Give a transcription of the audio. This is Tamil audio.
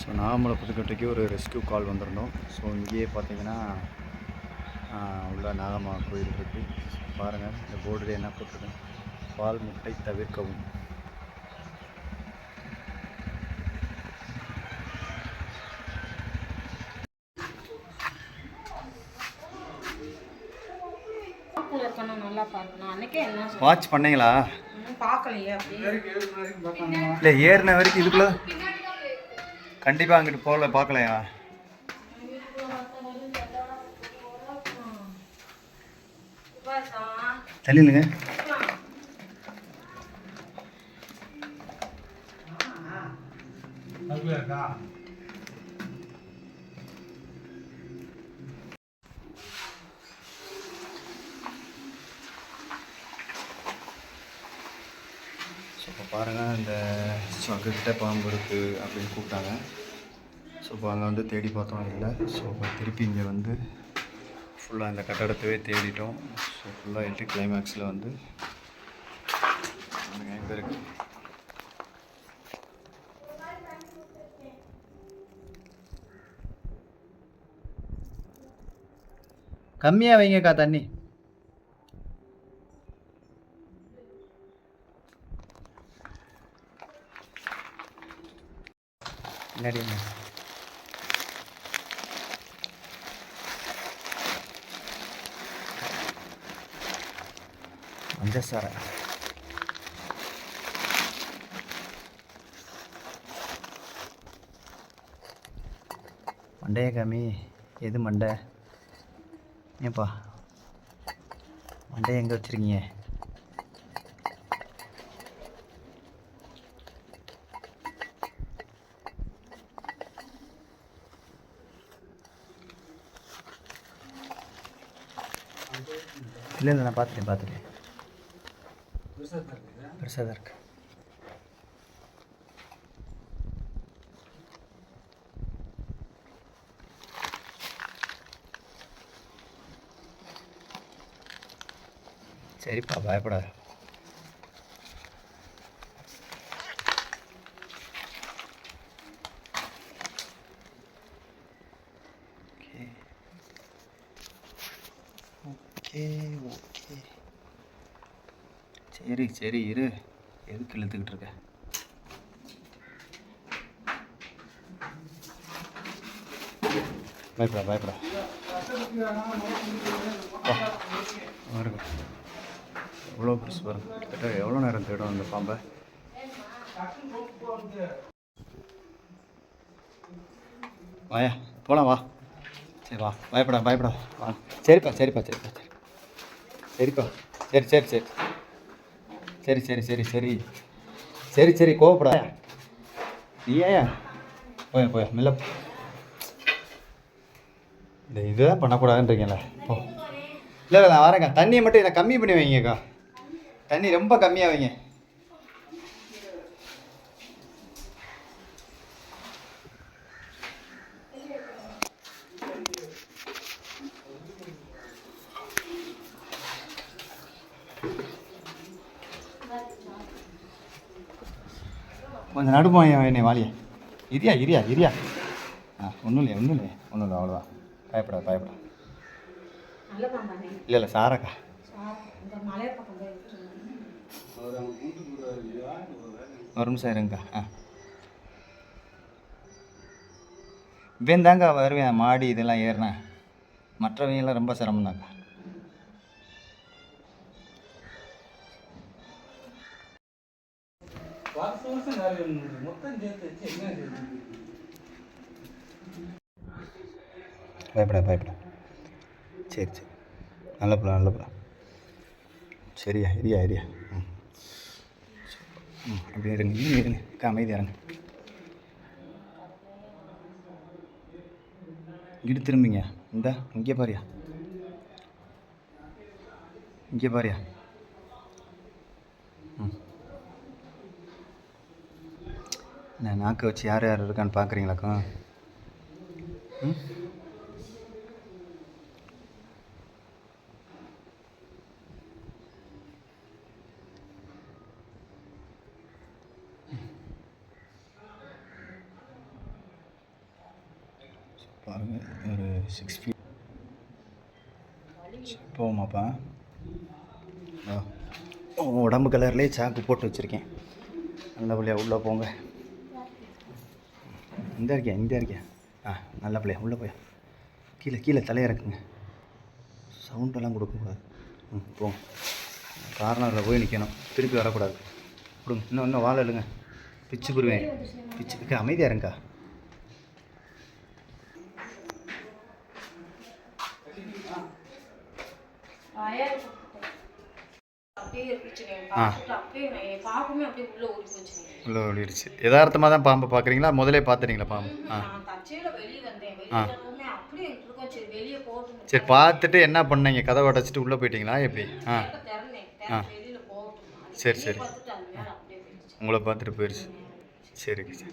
ஸோ நாமலை புதுக்கோட்டைக்கு ஒரு ரெஸ்க்யூ கால் வந்திருந்தோம். ஸோ இங்கேயே பார்த்தீங்கன்னா உள்ள நாகம்மா கோயில் இருக்குது பாருங்கள் இந்த போர்டில் என்ன போட்டிருக்கு பால் முட்டை தவிர்க்கவும். வாட்ச் பண்ணீங்களா? பார்க்கலையே இல்லை ஏறின வரைக்கும் இதுக்குள்ள கண்டிப்பாக அங்கிட்டு போகல பார்க்கலையா தெரியலங்க பாருங்கள் இந்த கிட்ட பாம்பு இருக்குது அப்படின்னு கூப்பிட்டாங்க. ஸோ இப்போ அங்கே வந்து தேடி பார்த்தோம் இல்லை. ஸோ இப்போ திருப்பி இங்கே வந்து ஃபுல்லாக இந்த கட்டடத்தவே தேடிட்டோம். ஸோ ஃபுல்லாக எட்டு கிளைமேக்ஸில் வந்து எங்கே இருக்கு? கம்மியாக வைங்கக்கா தண்ணி. முன்னாடி மஞ்சசார மண்டைய காமி எது மண்டை ஏப்பா மண்டையை எங்கே வச்சுருக்கீங்க இல்லை இல்லை நான் பார்த்துட்டேன் பார்த்துட்டேன் பெருசாக தான் இருக்கு. சரிப்பா பயப்படாது. ஓகே ஓகே சரி சரி இரு. எதுக்கு இழுத்துக்கிட்டு இருக்க? பயப்படா பயப்படா. பாருங்க எவ்வளோ பெருசு பாருங்க. கிட்டத்தட்ட எவ்வளோ நேரம் தேடும் அந்த பாம்பை? வாயா போகலாம் வா. சரி வா. பயப்படா பயப்படா. வா சரிப்பா சரிப்பா சரிப்பா சரி சரிப்பா சரி சரி சரி. சரி சரி சரி சரி. சரி சரி கோவப்படா நீ ஏயா போய போய மெல்ல இந்த இதுதான் பண்ணக்கூடாதுன்றீங்களே போ. இல்லை இல்லை நான் வரேங்க தண்ணியை மட்டும் இதை கம்மி பண்ணி வைங்கக்கா. தண்ணி ரொம்ப கம்மியாக வைங்க. கொஞ்சம் நடுமாயா என்னை வாலிய. இரியா இரியா இரியா. ஆ ஒன்றும் இல்லையா ஒன்றும் இல்லையா. ஒன்றும் இல்லை அவ்வளோதான் பயப்படாத பயப்படா இல்லை இல்லை சாரக்கா. ஒரு நிமிஷம் இருங்கக்கா ஆ. இவன் தாங்க வருவேன் மாடி இதெல்லாம் ஏறினேன் மற்றவங்கெல்லாம் ரொம்ப பயப்படா பயப்படா. சரி சரி. நல்ல பிள்ளை நல்ல பிள்ளை சரியா இரியா இரியா. ம். ம் அப்படியே இருங்க. இருங்க இருங்க. அமைதி இறங்க இங்கிட்டு திரும்பிங்க. இந்த இங்கே பாரியா. இங்கே பாரியா. நான் நாக்கை வச்சு யார் யார் இருக்கான்னு பார்க்குறீங்களாக்கா? ம்? பாருங்கள் ஒரு சிக்ஸ் ஃபீட் போமாப்பா உன் உடம்பு கலர்லேயே சாக்கு போட்டு வச்சுருக்கேன். நல்லபடியாக உள்ளே போங்க. இந்த இருக்கியா இந்த இருக்கியா ஆ நல்ல பிள்ளையா உள்ளே போயா. கீழே கீழே தலையிறக்குங்க சவுண்டெல்லாம் கொடுக்கக்கூடாது. ம் போங்க. கார்னரில் போய் நிற்கணும் திருப்பி வரக்கூடாது. கொடுங்க. இன்னும் இன்னும் வாழை இல்லைங்க பிச்சு புருவேன் பிச்சு அமைதியாக இருங்கக்கா. வயல் அப்படியே இருந்துச்சுங்க பார்த்துட்டு அப்படியே நான் பார்க்கவே அப்படியே உள்ள ஓடி போச்சுங்க உள்ள ஓடிடுச்சு. யதார்த்தமாக தான் பாம்பை பார்க்குறீங்களா? முதலே பார்த்துறீங்களா பாம்பு? ஆ. நான் தச்சையில வெளியே வந்தேன். வெளியே வரவுமே அப்படியே இருக்கோம் சரி வெளியே போகட்டும் சரி பார்த்துட்டு என்ன பண்ணீங்க? கதவை அடைச்சிட்டு உள்ளே போயிட்டீங்களா? எப்படி? ஆ. போகட்டும் சரி சரி. உங்களை பார்த்துட்டு போயிடுச்சு சரி. சரி.